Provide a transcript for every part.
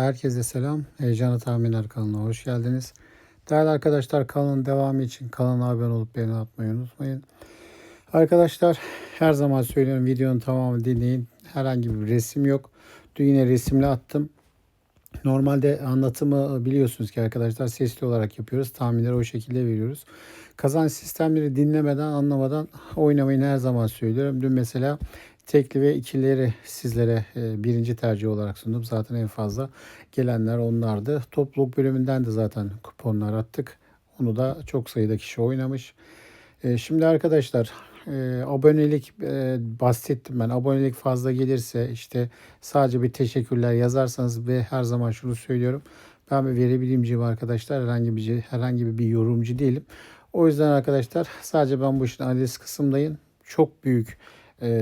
Herkese selam. Heyecanı Tahminler kanalına hoş geldiniz. Değerli arkadaşlar kanalın devamı için kanala abone olup beğeni atmayı unutmayın. Arkadaşlar her zaman söylüyorum videonun tamamını dinleyin. Herhangi bir resim yok. Dün yine resimle attım. Normalde anlatımı biliyorsunuz ki arkadaşlar sesli olarak yapıyoruz. Tahminleri o şekilde veriyoruz. Kazanç sistemleri dinlemeden, anlamadan oynamayın her zaman söylüyorum. Dün mesela tekli ve ikileri sizlere e, birinci tercih olarak sundum. Zaten en fazla gelenler onlardı. Topluluk bölümünden de zaten kuponlar attık. Onu da çok sayıda kişi oynamış. E, Şimdi arkadaşlar e, abonelik bahsettim ben. Abonelik fazla gelirse işte sadece bir teşekkürler yazarsanız ve her zaman şunu söylüyorum. Ben bir veri bilimciyim arkadaşlar. Herhangi bir herhangi bir yorumcu değilim. O yüzden arkadaşlar sadece ben bu işin analiz kısımdayım. Çok büyük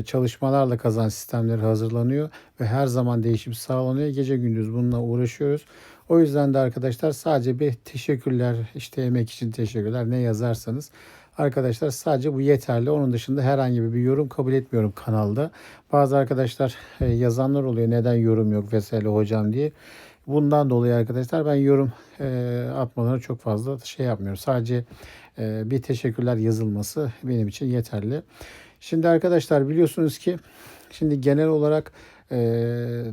çalışmalarla kazanç sistemleri hazırlanıyor ve her zaman değişim sağlanıyor. Gece gündüz bununla uğraşıyoruz. O yüzden de arkadaşlar sadece bir teşekkürler, işte emek için teşekkürler ne yazarsanız Arkadaşlar sadece bu yeterli. Onun dışında herhangi bir yorum kabul etmiyorum kanalda. Bazı arkadaşlar e, yazanlar oluyor neden yorum yok vesaire hocam diye. Bundan dolayı arkadaşlar ben yorum e, atmalarını çok fazla şey yapmıyorum. Sadece e, bir teşekkürler yazılması benim için yeterli. Şimdi arkadaşlar biliyorsunuz ki şimdi genel olarak ee,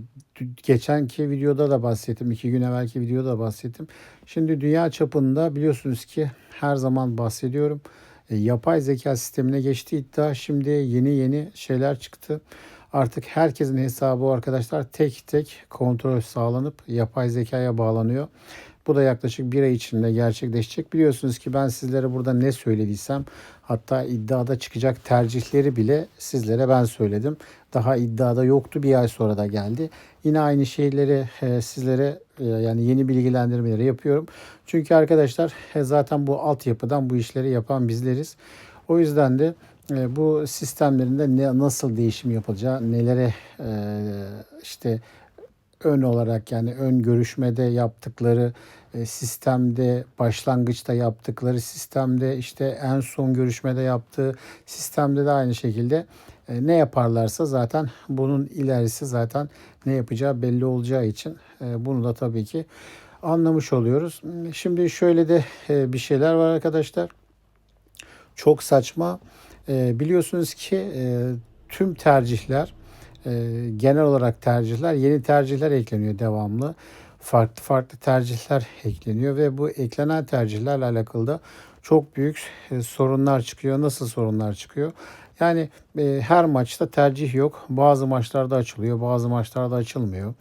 geçenki videoda da bahsettim. iki gün evvelki videoda da bahsettim. Şimdi dünya çapında biliyorsunuz ki her zaman bahsediyorum. E, yapay zeka sistemine geçti iddia. Şimdi yeni yeni şeyler çıktı. Artık herkesin hesabı arkadaşlar tek tek kontrol sağlanıp yapay zekaya bağlanıyor. Bu da yaklaşık bir ay içinde gerçekleşecek. Biliyorsunuz ki ben sizlere burada ne söylediysem hatta iddiada çıkacak tercihleri bile sizlere ben söyledim. Daha iddiada yoktu bir ay sonra da geldi. Yine aynı şeyleri e, sizlere e, yani yeni bilgilendirmeleri yapıyorum. Çünkü arkadaşlar e, zaten bu altyapıdan bu işleri yapan bizleriz. O yüzden de bu sistemlerinde ne nasıl değişim yapılacağı, nelere işte ön olarak yani ön görüşmede yaptıkları sistemde başlangıçta yaptıkları sistemde işte en son görüşmede yaptığı sistemde de aynı şekilde ne yaparlarsa zaten bunun ilerisi zaten ne yapacağı belli olacağı için bunu da tabii ki anlamış oluyoruz. Şimdi şöyle de bir şeyler var arkadaşlar. Çok saçma. Biliyorsunuz ki tüm tercihler genel olarak tercihler yeni tercihler ekleniyor devamlı. Farklı farklı tercihler ekleniyor ve bu eklenen tercihlerle alakalı da çok büyük sorunlar çıkıyor. Nasıl sorunlar çıkıyor? Yani e, her maçta tercih yok. Bazı maçlarda açılıyor, bazı maçlarda açılmıyor.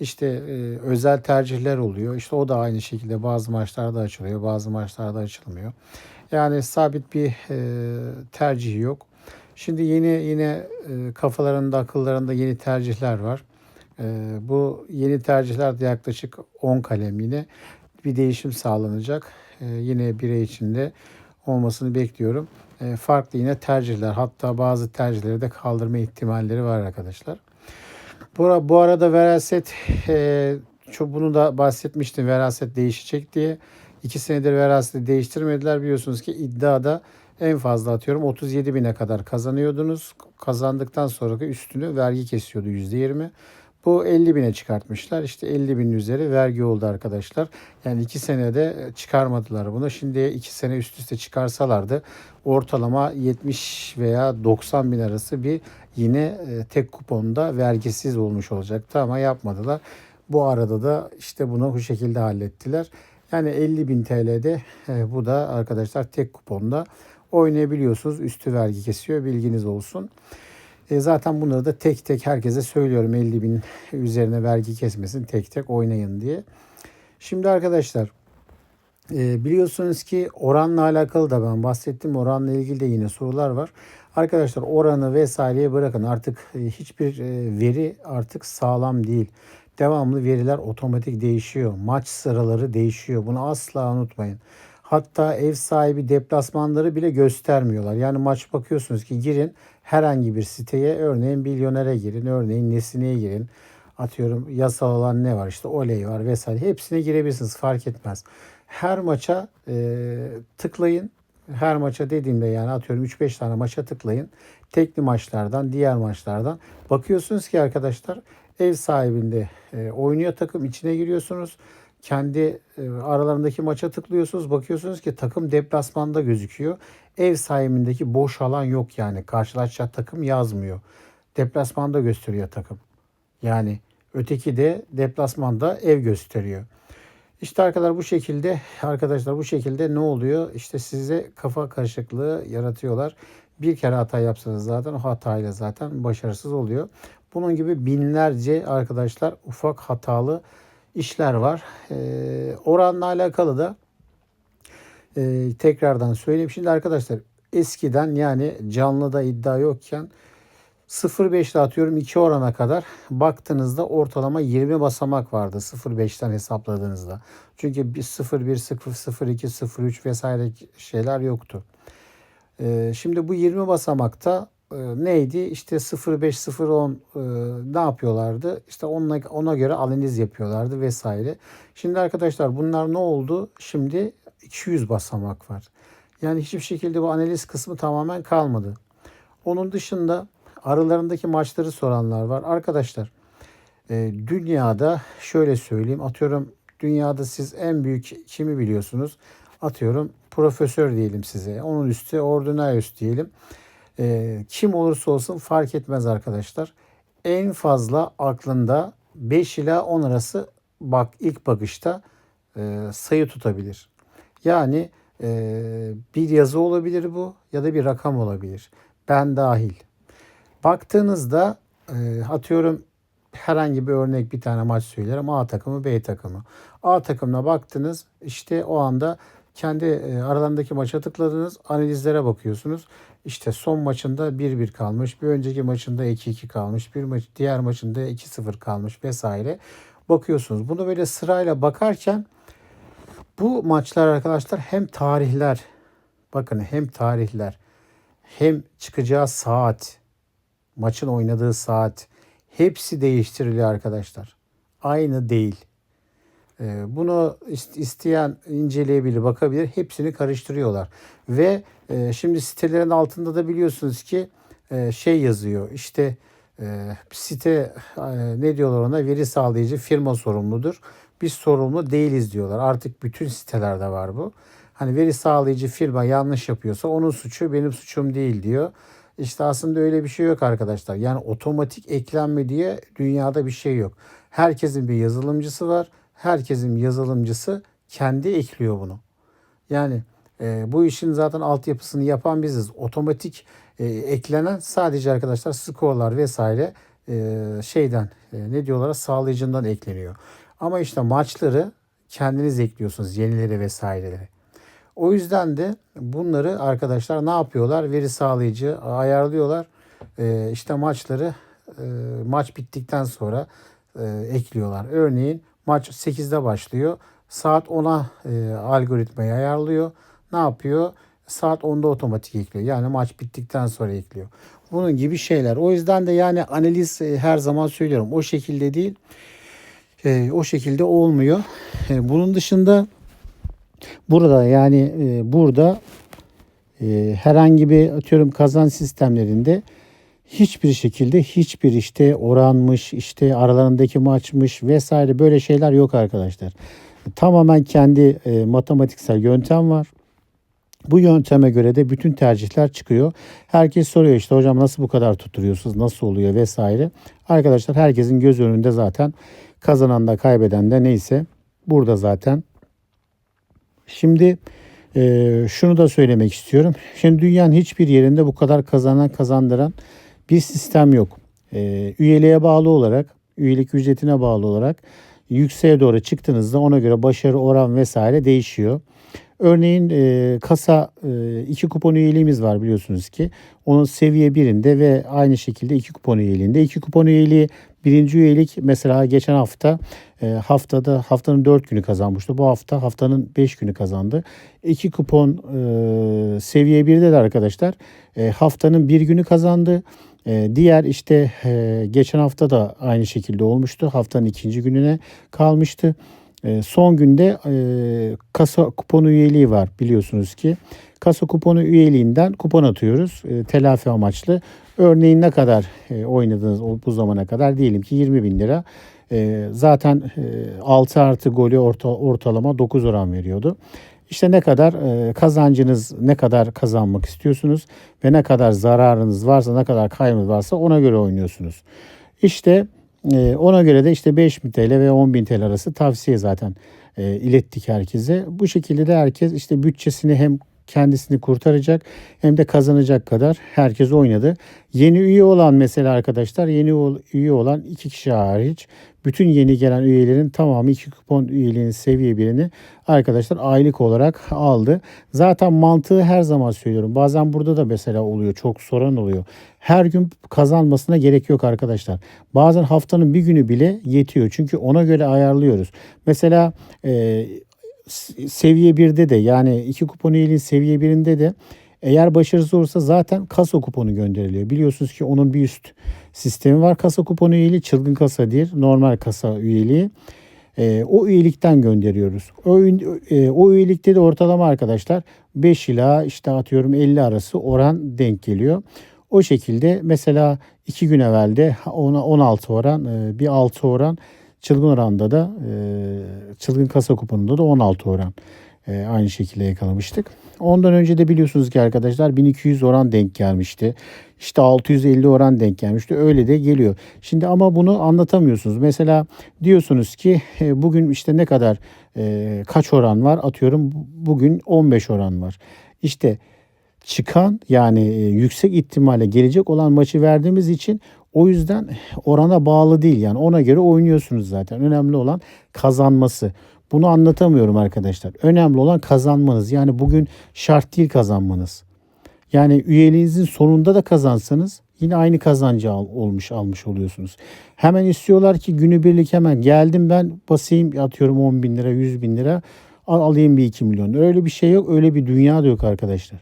İşte e, özel tercihler oluyor. İşte o da aynı şekilde bazı maçlarda açılıyor, bazı maçlarda açılmıyor. Yani sabit bir e, tercih yok. Şimdi yeni yine e, kafalarında, akıllarında yeni tercihler var. E, bu yeni tercihlerde yaklaşık 10 kalem yine bir değişim sağlanacak. E, yine bir ay içinde olmasını bekliyorum. E, farklı yine tercihler hatta bazı tercihleri de kaldırma ihtimalleri var arkadaşlar. Bu, bu arada veraset e, çok bunu da bahsetmiştim veraset değişecek diye. İki senedir veraseti değiştirmediler biliyorsunuz ki iddiada en fazla atıyorum 37 bine kadar kazanıyordunuz. Kazandıktan sonra üstünü vergi kesiyordu %20. Bu 50 bine çıkartmışlar. İşte 50 bin üzeri vergi oldu arkadaşlar. Yani 2 senede çıkarmadılar bunu. Şimdi 2 sene üst üste çıkarsalardı ortalama 70 veya 90 bin arası bir yine e, tek kuponda vergisiz olmuş olacaktı ama yapmadılar. Bu arada da işte bunu bu şekilde hallettiler. Yani 50 bin TL'de e, bu da arkadaşlar tek kuponda oynayabiliyorsunuz. Üstü vergi kesiyor bilginiz olsun. E zaten bunları da tek tek herkese söylüyorum 50 bin üzerine vergi kesmesin tek tek oynayın diye. Şimdi arkadaşlar e, biliyorsunuz ki oranla alakalı da ben bahsettim. Oranla ilgili de yine sorular var. Arkadaşlar oranı vesaireye bırakın artık e, hiçbir e, veri artık sağlam değil. Devamlı veriler otomatik değişiyor. Maç sıraları değişiyor. Bunu asla unutmayın. Hatta ev sahibi deplasmanları bile göstermiyorlar. Yani maç bakıyorsunuz ki girin herhangi bir siteye örneğin milyonere girin, örneğin Nesine'ye girin. Atıyorum yasal olan ne var işte oley var vesaire hepsine girebilirsiniz fark etmez. Her maça e, tıklayın. Her maça dediğimde yani atıyorum 3-5 tane maça tıklayın. Tekli maçlardan, diğer maçlardan. Bakıyorsunuz ki arkadaşlar Ev sahibinde e, oynuyor takım içine giriyorsunuz. Kendi e, aralarındaki maça tıklıyorsunuz. Bakıyorsunuz ki takım deplasmanda gözüküyor. Ev sahibindeki boş alan yok yani. Karşılaşacak takım yazmıyor. Deplasmanda gösteriyor takım. Yani öteki de deplasmanda ev gösteriyor. İşte arkadaşlar bu şekilde arkadaşlar bu şekilde ne oluyor? İşte size kafa karışıklığı yaratıyorlar. Bir kere hata yapsanız zaten o hatayla zaten başarısız oluyor. Bunun gibi binlerce arkadaşlar ufak hatalı işler var. Ee, oranla alakalı da e, tekrardan söyleyeyim. Şimdi arkadaşlar eskiden yani canlıda iddia yokken 0.5'le atıyorum 2 orana kadar baktığınızda ortalama 20 basamak vardı 0.5'ten hesapladığınızda. Çünkü 0, 1, 0, 0, 2, 0, 3 vesaire şeyler yoktu. Ee, şimdi bu 20 basamakta e, neydi? İşte 0.5, 0.10 e, ne yapıyorlardı? İşte ona, ona göre analiz yapıyorlardı vesaire. Şimdi arkadaşlar bunlar ne oldu? Şimdi 200 basamak var. Yani hiçbir şekilde bu analiz kısmı tamamen kalmadı. Onun dışında aralarındaki maçları soranlar var. Arkadaşlar e, dünyada şöyle söyleyeyim atıyorum dünyada siz en büyük kimi biliyorsunuz? Atıyorum profesör diyelim size. Onun üstü ordinarius diyelim. E, kim olursa olsun fark etmez arkadaşlar. En fazla aklında 5 ila 10 arası bak ilk bakışta e, sayı tutabilir. Yani e, bir yazı olabilir bu ya da bir rakam olabilir. Ben dahil. Baktığınızda e, atıyorum herhangi bir örnek bir tane maç söylerim. A takımı B takımı. A takımına baktınız işte o anda kendi e, aralarındaki maça tıkladınız. Analizlere bakıyorsunuz. İşte son maçında 1-1 kalmış. Bir önceki maçında 2-2 kalmış. Bir maç, diğer maçında 2-0 kalmış vesaire. Bakıyorsunuz. Bunu böyle sırayla bakarken bu maçlar arkadaşlar hem tarihler bakın hem tarihler hem çıkacağı saat maçın oynadığı saat hepsi değiştiriliyor arkadaşlar. Aynı değil. Ee, bunu isteyen inceleyebilir, bakabilir. Hepsini karıştırıyorlar. Ve e, şimdi sitelerin altında da biliyorsunuz ki e, şey yazıyor. İşte e, site ne diyorlar ona? Veri sağlayıcı firma sorumludur. Biz sorumlu değiliz diyorlar. Artık bütün sitelerde var bu. Hani veri sağlayıcı firma yanlış yapıyorsa onun suçu benim suçum değil diyor. İşte aslında öyle bir şey yok arkadaşlar. Yani otomatik eklenme diye dünyada bir şey yok. Herkesin bir yazılımcısı var. Herkesin yazılımcısı kendi ekliyor bunu. Yani e, bu işin zaten altyapısını yapan biziz. Otomatik e, eklenen sadece arkadaşlar skorlar vesaire e, şeyden e, ne diyorlar sağlayıcından ekleniyor. Ama işte maçları kendiniz ekliyorsunuz yenileri vesaireleri. O yüzden de bunları arkadaşlar ne yapıyorlar? Veri sağlayıcı ayarlıyorlar. E, işte maçları e, maç bittikten sonra e, ekliyorlar. Örneğin maç 8'de başlıyor. Saat 10'a e, algoritmayı ayarlıyor. Ne yapıyor? Saat 10'da otomatik ekliyor. Yani maç bittikten sonra ekliyor. Bunun gibi şeyler. O yüzden de yani analiz e, her zaman söylüyorum. O şekilde değil. E, o şekilde olmuyor. E, bunun dışında Burada yani e, burada e, herhangi bir atıyorum kazan sistemlerinde hiçbir şekilde hiçbir işte oranmış, işte aralarındaki maçmış vesaire böyle şeyler yok arkadaşlar. Tamamen kendi e, matematiksel yöntem var. Bu yönteme göre de bütün tercihler çıkıyor. Herkes soruyor işte hocam nasıl bu kadar tutturuyorsunuz, nasıl oluyor vesaire. Arkadaşlar herkesin göz önünde zaten kazanan da kaybeden de neyse burada zaten Şimdi e, şunu da söylemek istiyorum. Şimdi dünyanın hiçbir yerinde bu kadar kazanan kazandıran bir sistem yok. E, üyeliğe bağlı olarak, üyelik ücretine bağlı olarak yükseğe doğru çıktığınızda ona göre başarı oran vesaire değişiyor. Örneğin e, kasa e, iki kupon üyeliğimiz var biliyorsunuz ki. Onun seviye birinde ve aynı şekilde iki kupon üyeliğinde. iki kupon üyeliği birinci üyelik mesela geçen hafta e, haftada haftanın dört günü kazanmıştı. Bu hafta haftanın beş günü kazandı. İki kupon e, seviye birde de arkadaşlar e, haftanın bir günü kazandı. E, diğer işte e, geçen hafta da aynı şekilde olmuştu. Haftanın ikinci gününe kalmıştı. E, son günde e, kasa kuponu üyeliği var biliyorsunuz ki. Kasa kuponu üyeliğinden kupon atıyoruz e, telafi amaçlı. Örneğin ne kadar e, oynadınız bu zamana kadar diyelim ki 20 bin lira. Zaten e, 6 artı golü orta, ortalama 9 oran veriyordu. İşte ne kadar e, kazancınız ne kadar kazanmak istiyorsunuz ve ne kadar zararınız varsa ne kadar kaybınız varsa ona göre oynuyorsunuz. İşte e, ona göre de işte 5000 TL ve 10.000 TL arası tavsiye zaten e, ilettik herkese. Bu şekilde de herkes işte bütçesini hem kendisini kurtaracak hem de kazanacak kadar herkes oynadı. Yeni üye olan mesela arkadaşlar yeni üye olan iki kişi hariç bütün yeni gelen üyelerin tamamı iki kupon üyeliğinin seviye birini arkadaşlar aylık olarak aldı. Zaten mantığı her zaman söylüyorum. Bazen burada da mesela oluyor. Çok soran oluyor. Her gün kazanmasına gerek yok arkadaşlar. Bazen haftanın bir günü bile yetiyor. Çünkü ona göre ayarlıyoruz. Mesela e, seviye 1'de de yani iki kupon üyeliğin seviye 1'inde de eğer başarısız olursa zaten kasa kuponu gönderiliyor. Biliyorsunuz ki onun bir üst sistemi var. Kasa kuponu üyeliği çılgın kasa değil. Normal kasa üyeliği. E, o üyelikten gönderiyoruz. O, e, o üyelikte de ortalama arkadaşlar 5 ila işte atıyorum 50 arası oran denk geliyor. O şekilde mesela 2 gün evvelde ona 16 oran e, bir 6 oran çılgın oranda da e, çılgın kasa kuponunda da 16 oran e, aynı şekilde yakalamıştık. Ondan önce de biliyorsunuz ki arkadaşlar 1200 oran denk gelmişti. İşte 650 oran denk gelmişti. Öyle de geliyor. Şimdi ama bunu anlatamıyorsunuz. Mesela diyorsunuz ki e, bugün işte ne kadar e, kaç oran var? Atıyorum bugün 15 oran var. İşte çıkan yani e, yüksek ihtimalle gelecek olan maçı verdiğimiz için o yüzden orana bağlı değil yani ona göre oynuyorsunuz zaten. Önemli olan kazanması. Bunu anlatamıyorum arkadaşlar. Önemli olan kazanmanız. Yani bugün şart değil kazanmanız. Yani üyeliğinizin sonunda da kazansanız yine aynı kazancı al, olmuş almış oluyorsunuz. Hemen istiyorlar ki günübirlik hemen geldim ben basayım atıyorum 10 bin lira 100 bin lira al, alayım bir 2 milyon. Öyle bir şey yok öyle bir dünya da yok arkadaşlar.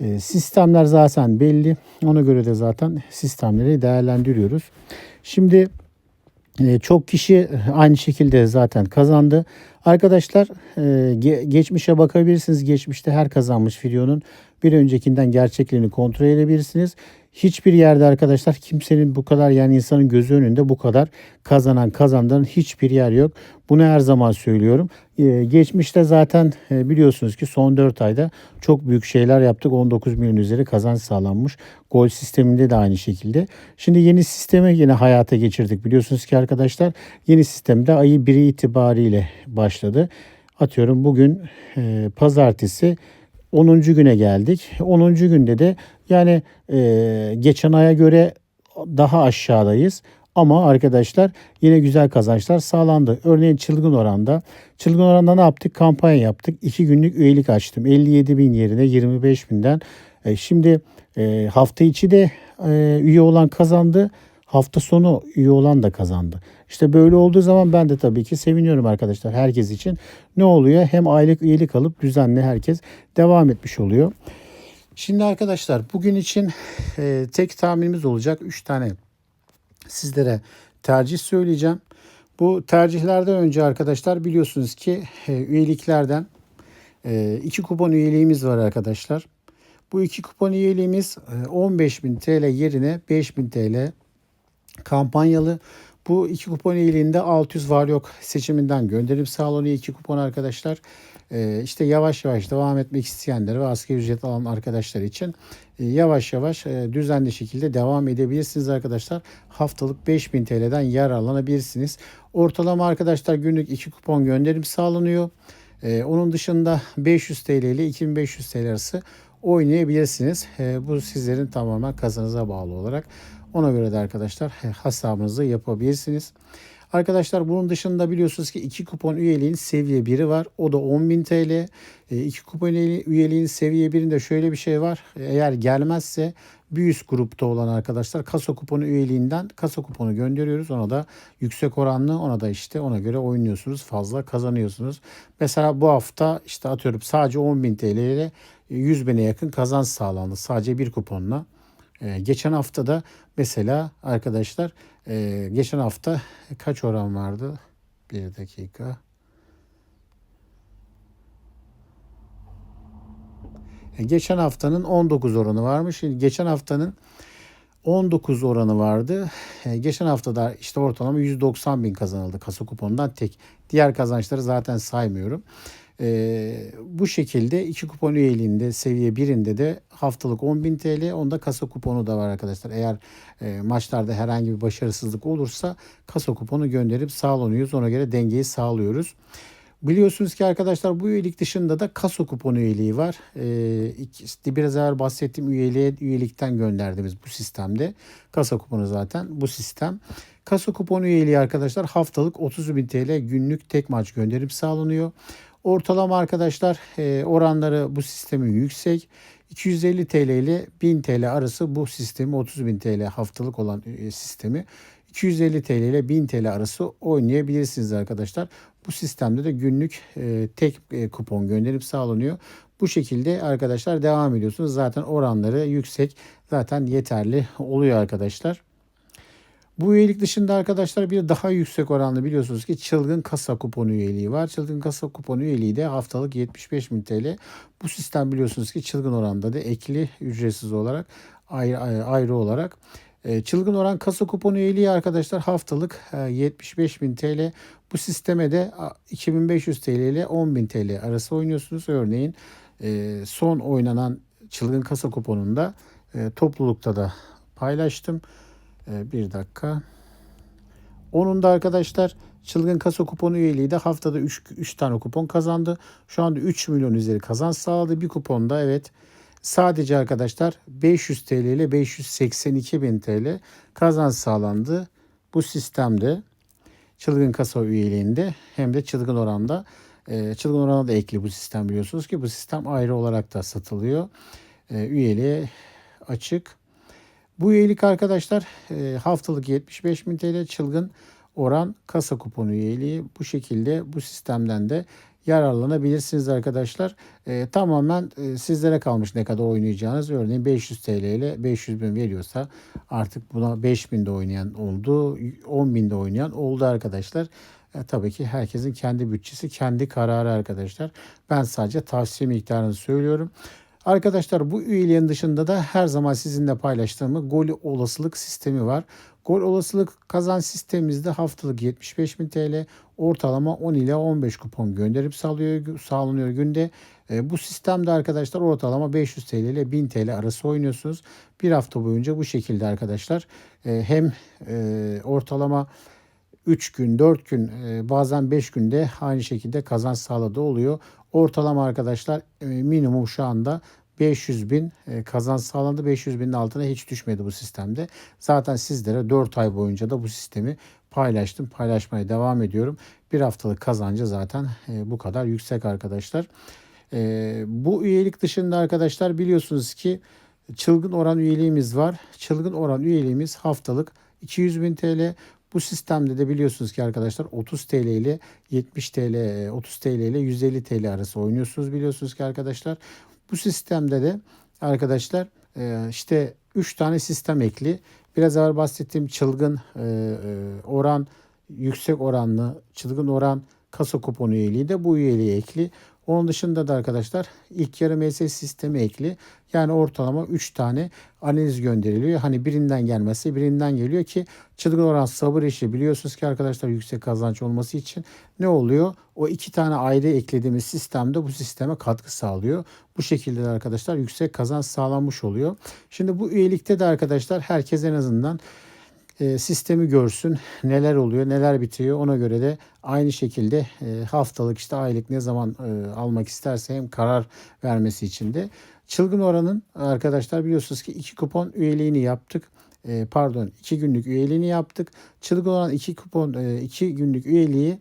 E, sistemler zaten belli. Ona göre de zaten sistemleri değerlendiriyoruz. Şimdi e, çok kişi aynı şekilde zaten kazandı. Arkadaşlar e, ge- geçmişe bakabilirsiniz. Geçmişte her kazanmış videonun bir öncekinden gerçekliğini kontrol edebilirsiniz. Hiçbir yerde arkadaşlar kimsenin bu kadar yani insanın gözü önünde bu kadar kazanan kazandıran hiçbir yer yok. Bunu her zaman söylüyorum. Ee, geçmişte zaten e, biliyorsunuz ki son 4 ayda çok büyük şeyler yaptık. 19 milyon üzeri kazanç sağlanmış. Gol sisteminde de aynı şekilde. Şimdi yeni sistemi yine hayata geçirdik. Biliyorsunuz ki arkadaşlar yeni sistemde ayı 1'i itibariyle başladı. Atıyorum bugün e, pazartesi 10. güne geldik. 10. günde de yani e, geçen aya göre daha aşağıdayız. Ama arkadaşlar yine güzel kazançlar sağlandı. Örneğin çılgın oranda. Çılgın oranda ne yaptık? Kampanya yaptık. 2 günlük üyelik açtım. 57 bin yerine 25 binden. E, şimdi e, hafta içi de e, üye olan kazandı. Hafta sonu üye olan da kazandı. İşte böyle olduğu zaman ben de tabii ki seviniyorum arkadaşlar herkes için. Ne oluyor? Hem aylık üyelik alıp düzenli herkes devam etmiş oluyor. Şimdi arkadaşlar bugün için e, tek tahminimiz olacak. 3 tane sizlere tercih söyleyeceğim. Bu tercihlerden önce arkadaşlar biliyorsunuz ki e, üyeliklerden e, iki kupon üyeliğimiz var arkadaşlar. Bu iki kupon üyeliğimiz e, 15.000 TL yerine 5.000 TL kampanyalı. Bu iki kupon üyeliğinde 600 var yok seçiminden gönderim sağlanıyor iki kupon arkadaşlar. Ee, işte yavaş yavaş devam etmek isteyenler ve asgari ücret alan arkadaşlar için e, yavaş yavaş e, düzenli şekilde devam edebilirsiniz arkadaşlar. Haftalık 5000 TL'den yararlanabilirsiniz. Ortalama arkadaşlar günlük iki kupon gönderim sağlanıyor. Ee, onun dışında 500 TL ile 2500 TL arası oynayabilirsiniz. Ee, bu sizlerin tamamen kazanıza bağlı olarak. Ona göre de arkadaşlar hesabınızı yapabilirsiniz. Arkadaşlar bunun dışında biliyorsunuz ki iki kupon üyeliğin seviye 1'i var. O da 10.000 TL. E, iki kupon üyeli- üyeliğin seviye 1'inde şöyle bir şey var. Eğer gelmezse bir üst grupta olan arkadaşlar kasa kuponu üyeliğinden kasa kuponu gönderiyoruz. Ona da yüksek oranlı ona da işte ona göre oynuyorsunuz. Fazla kazanıyorsunuz. Mesela bu hafta işte atıyorum sadece 10.000 TL ile 100 bine yakın kazanç sağlandı. Sadece bir kuponla. Ee, geçen hafta da mesela arkadaşlar e, geçen hafta kaç oran vardı? Bir dakika. E, geçen haftanın 19 oranı varmış. Geçen haftanın 19 oranı vardı. E, geçen haftada işte ortalama 190 bin kazanıldı kasa kuponundan tek. Diğer kazançları zaten saymıyorum. E, bu şekilde iki kupon üyeliğinde seviye birinde de haftalık 10.000 TL onda kasa kuponu da var arkadaşlar. Eğer e, maçlarda herhangi bir başarısızlık olursa kasa kuponu gönderip sağlanıyoruz. Ona göre dengeyi sağlıyoruz. Biliyorsunuz ki arkadaşlar bu üyelik dışında da kaso kuponu üyeliği var. Ee, biraz evvel bahsettiğim üyeliğe üyelikten gönderdiğimiz bu sistemde. Kasa kuponu zaten bu sistem. Kasa kuponu üyeliği arkadaşlar haftalık 30.000 TL günlük tek maç gönderip sağlanıyor. Ortalama arkadaşlar e, oranları bu sistemin yüksek. 250 TL ile 1000 TL arası bu sistemi 30.000 TL haftalık olan e, sistemi 250 TL ile 1000 TL arası oynayabilirsiniz arkadaşlar. Bu sistemde de günlük e, tek kupon gönderip sağlanıyor. Bu şekilde arkadaşlar devam ediyorsunuz. Zaten oranları yüksek. Zaten yeterli oluyor arkadaşlar. Bu üyelik dışında arkadaşlar bir daha yüksek oranlı biliyorsunuz ki çılgın kasa kuponu üyeliği var. Çılgın kasa kuponu üyeliği de haftalık 75 bin TL. Bu sistem biliyorsunuz ki çılgın oranda da ekli ücretsiz olarak ayrı, ayrı, olarak. E, Çılgın oran kasa kuponu üyeliği arkadaşlar haftalık e, 75 bin TL. Bu sisteme de a, 2500 TL ile 10 bin TL arası oynuyorsunuz. Örneğin e, son oynanan çılgın kasa kuponunda e, toplulukta da paylaştım. E, bir dakika. Onun da arkadaşlar çılgın kasa kuponu üyeliği de haftada 3, 3 tane kupon kazandı. Şu anda 3 milyon üzeri kazanç sağladı. Bir kuponda evet sadece arkadaşlar 500 TL ile 582 bin TL kazanç sağlandı. Bu sistemde çılgın kasa üyeliğinde hem de çılgın oranda e, çılgın orana da ekli bu sistem biliyorsunuz ki bu sistem ayrı olarak da satılıyor. E, üyeliğe açık. Bu üyelik arkadaşlar e, haftalık 75 bin TL çılgın oran kasa kuponu üyeliği. Bu şekilde bu sistemden de yararlanabilirsiniz arkadaşlar. E, tamamen e, sizlere kalmış ne kadar oynayacağınız. Örneğin 500 TL ile 500 bin veriyorsa artık buna 5000 de oynayan oldu, 10 bin de oynayan oldu arkadaşlar. E, tabii ki herkesin kendi bütçesi, kendi kararı arkadaşlar. Ben sadece tavsiye miktarını söylüyorum. Arkadaşlar bu üyeliğin dışında da her zaman sizinle paylaştığım gol olasılık sistemi var. Gol olasılık kazan sistemimizde haftalık 75.000 TL ortalama 10 ile 15 kupon gönderip sağlıyor, sağlanıyor günde. E, bu sistemde arkadaşlar ortalama 500 TL ile 1000 TL arası oynuyorsunuz. Bir hafta boyunca bu şekilde arkadaşlar e, hem e, ortalama 3 gün, 4 gün, e, bazen 5 günde aynı şekilde kazanç sağladığı oluyor. Ortalama arkadaşlar e, minimum şu anda 500 bin e, kazanç sağlandı. 500 binin altına hiç düşmedi bu sistemde. Zaten sizlere 4 ay boyunca da bu sistemi paylaştım. Paylaşmaya devam ediyorum. Bir haftalık kazancı zaten e, bu kadar yüksek arkadaşlar. Bu üyelik dışında arkadaşlar biliyorsunuz ki çılgın oran üyeliğimiz var. Çılgın oran üyeliğimiz haftalık 200 bin TL. Bu sistemde de biliyorsunuz ki arkadaşlar 30 TL ile 70 TL, 30 TL ile 150 TL arası oynuyorsunuz biliyorsunuz ki arkadaşlar. Bu sistemde de arkadaşlar e, işte 3 tane sistem ekli. Biraz evvel bahsettiğim çılgın e, e, oran, yüksek oranlı, çılgın oran kasa kuponu üyeliği de bu üyeliğe ekli. Onun dışında da arkadaşlar ilk yarı MS sistemi ekli. Yani ortalama 3 tane analiz gönderiliyor. Hani birinden gelmesi birinden geliyor ki çılgın oran sabır işi biliyorsunuz ki arkadaşlar yüksek kazanç olması için ne oluyor? O iki tane ayrı eklediğimiz sistemde bu sisteme katkı sağlıyor. Bu şekilde de arkadaşlar yüksek kazanç sağlanmış oluyor. Şimdi bu üyelikte de arkadaşlar herkes en azından e, sistemi görsün. Neler oluyor, neler bitiyor. Ona göre de aynı şekilde e, haftalık işte aylık ne zaman e, almak isterse hem karar vermesi için de. Çılgın oranın arkadaşlar biliyorsunuz ki iki kupon üyeliğini yaptık. Pardon iki günlük üyeliğini yaptık. Çılgın oran iki kupon e, iki günlük üyeliği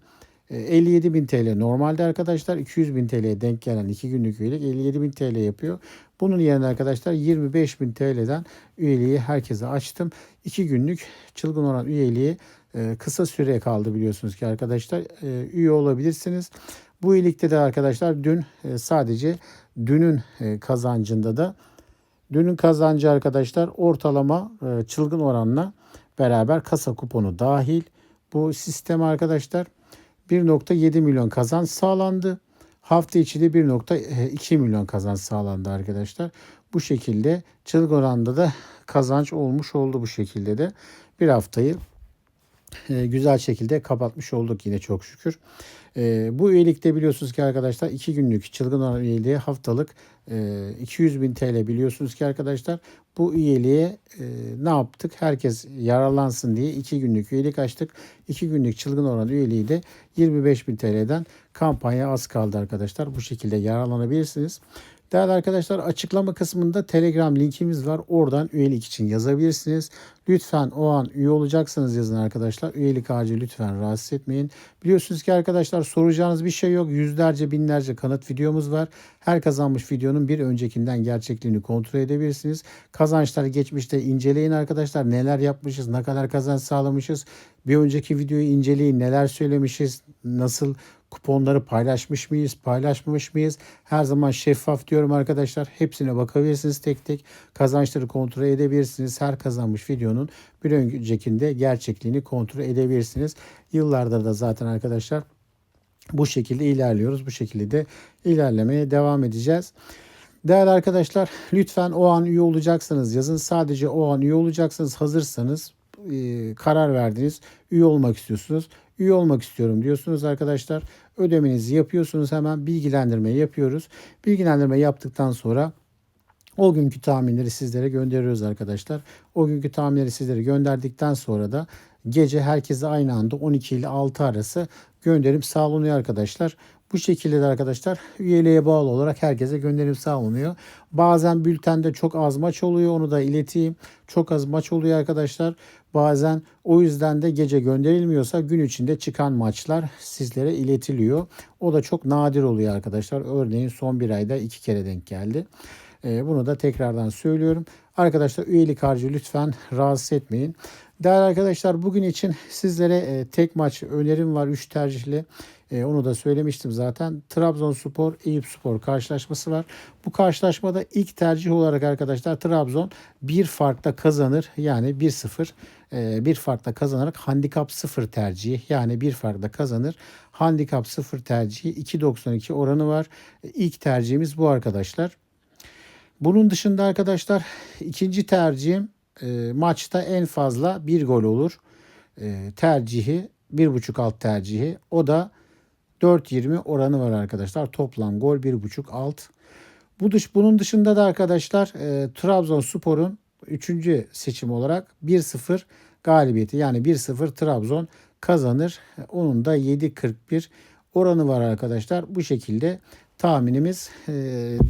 57 bin TL normalde arkadaşlar 200 bin TL'ye denk gelen 2 günlük üyelik 57 bin TL yapıyor. Bunun yerine arkadaşlar 25 bin TL'den üyeliği herkese açtım. 2 günlük çılgın olan üyeliği e, kısa süre kaldı biliyorsunuz ki arkadaşlar e, üye olabilirsiniz. Bu üyelikte de arkadaşlar dün e, sadece dünün kazancında da dünün kazancı arkadaşlar ortalama çılgın oranla beraber kasa kuponu dahil bu sistem arkadaşlar 1.7 milyon kazanç sağlandı. Hafta içi de 1.2 milyon kazanç sağlandı arkadaşlar. Bu şekilde çılgın oranda da kazanç olmuş oldu bu şekilde de. Bir haftayı güzel şekilde kapatmış olduk yine çok şükür. E, bu üyelikte biliyorsunuz ki arkadaşlar 2 günlük çılgın oran üyeliği haftalık e, 200 bin TL biliyorsunuz ki arkadaşlar bu üyeliğe e, ne yaptık? Herkes yararlansın diye 2 günlük üyelik açtık. 2 günlük çılgın oran üyeliği de 25 bin TL'den kampanya az kaldı arkadaşlar. Bu şekilde yararlanabilirsiniz. Değerli arkadaşlar açıklama kısmında Telegram linkimiz var. Oradan üyelik için yazabilirsiniz. Lütfen o an üye olacaksanız yazın arkadaşlar. Üyelik harcı lütfen rahatsız etmeyin. Biliyorsunuz ki arkadaşlar soracağınız bir şey yok. Yüzlerce binlerce kanıt videomuz var. Her kazanmış videonun bir öncekinden gerçekliğini kontrol edebilirsiniz. Kazançları geçmişte inceleyin arkadaşlar. Neler yapmışız, ne kadar kazanç sağlamışız. Bir önceki videoyu inceleyin. Neler söylemişiz, nasıl kuponları paylaşmış mıyız, paylaşmamış mıyız? Her zaman şeffaf diyorum arkadaşlar. Hepsine bakabilirsiniz tek tek. Kazançları kontrol edebilirsiniz. Her kazanmış videonun bir öncekinde gerçekliğini kontrol edebilirsiniz. Yıllardır da zaten arkadaşlar bu şekilde ilerliyoruz. Bu şekilde de ilerlemeye devam edeceğiz. Değerli arkadaşlar lütfen o an üye olacaksınız yazın. Sadece o an üye olacaksınız. Hazırsanız e, karar verdiniz. Üye olmak istiyorsunuz. Üye olmak istiyorum diyorsunuz arkadaşlar. Ödemenizi yapıyorsunuz hemen bilgilendirme yapıyoruz. Bilgilendirme yaptıktan sonra o günkü tahminleri sizlere gönderiyoruz arkadaşlar. O günkü tahminleri sizlere gönderdikten sonra da gece herkese aynı anda 12 ile 6 arası gönderim sağlanıyor arkadaşlar. Bu şekilde de arkadaşlar üyeliğe bağlı olarak herkese gönderim sağlanıyor. Bazen bültende çok az maç oluyor onu da ileteyim. Çok az maç oluyor arkadaşlar. Bazen o yüzden de gece gönderilmiyorsa gün içinde çıkan maçlar sizlere iletiliyor. O da çok nadir oluyor arkadaşlar. Örneğin son bir ayda iki kere denk geldi. Ee, bunu da tekrardan söylüyorum. Arkadaşlar üyelik harcı lütfen rahatsız etmeyin. Değerli arkadaşlar bugün için sizlere e, tek maç önerim var 3 tercihli. E, onu da söylemiştim zaten. Trabzonspor Eyüpspor karşılaşması var. Bu karşılaşmada ilk tercih olarak arkadaşlar Trabzon bir farkla kazanır. Yani 1-0 e, bir farkla kazanarak handikap 0 tercihi yani bir farkla kazanır. Handikap 0 tercihi 2.92 oranı var. E, ilk tercihimiz bu arkadaşlar. Bunun dışında arkadaşlar ikinci tercihim e, maçta en fazla bir gol olur. E, tercihi bir buçuk alt tercihi. O da 4.20 oranı var arkadaşlar. Toplam gol 1.5 alt. Bu dış bunun dışında da arkadaşlar e, Trabzonspor'un 3. seçim olarak 1-0 galibiyeti yani 1-0 Trabzon kazanır. Onun da 7.41 oranı var arkadaşlar. Bu şekilde tahminimiz e,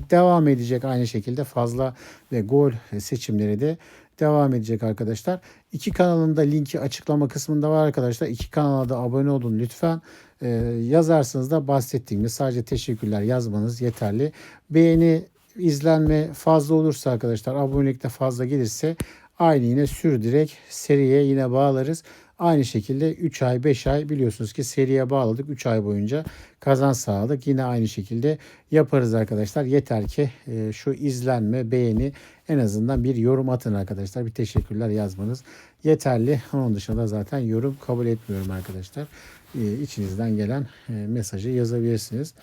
devam edecek aynı şekilde fazla ve gol seçimleri de devam edecek arkadaşlar. İki kanalın da linki açıklama kısmında var arkadaşlar. İki kanala da abone olun lütfen. Ee, yazarsınız da bahsettiğimiz sadece teşekkürler yazmanız yeterli. Beğeni, izlenme fazla olursa arkadaşlar abonelik de fazla gelirse aynı yine sürdürek seriye yine bağlarız. Aynı şekilde 3 ay 5 ay biliyorsunuz ki seriye bağladık. 3 ay boyunca kazanç sağladık. Yine aynı şekilde yaparız arkadaşlar. Yeter ki e, şu izlenme, beğeni en azından bir yorum atın arkadaşlar. Bir teşekkürler yazmanız yeterli. Onun dışında zaten yorum kabul etmiyorum arkadaşlar. E, içinizden gelen e, mesajı yazabilirsiniz.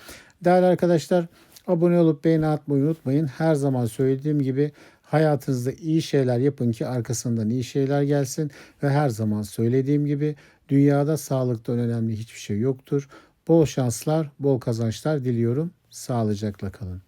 Değerli arkadaşlar abone olup beğeni atmayı unutmayın. Her zaman söylediğim gibi Hayatınızda iyi şeyler yapın ki arkasından iyi şeyler gelsin ve her zaman söylediğim gibi dünyada sağlıktan önemli hiçbir şey yoktur. Bol şanslar, bol kazançlar diliyorum. Sağlıcakla kalın.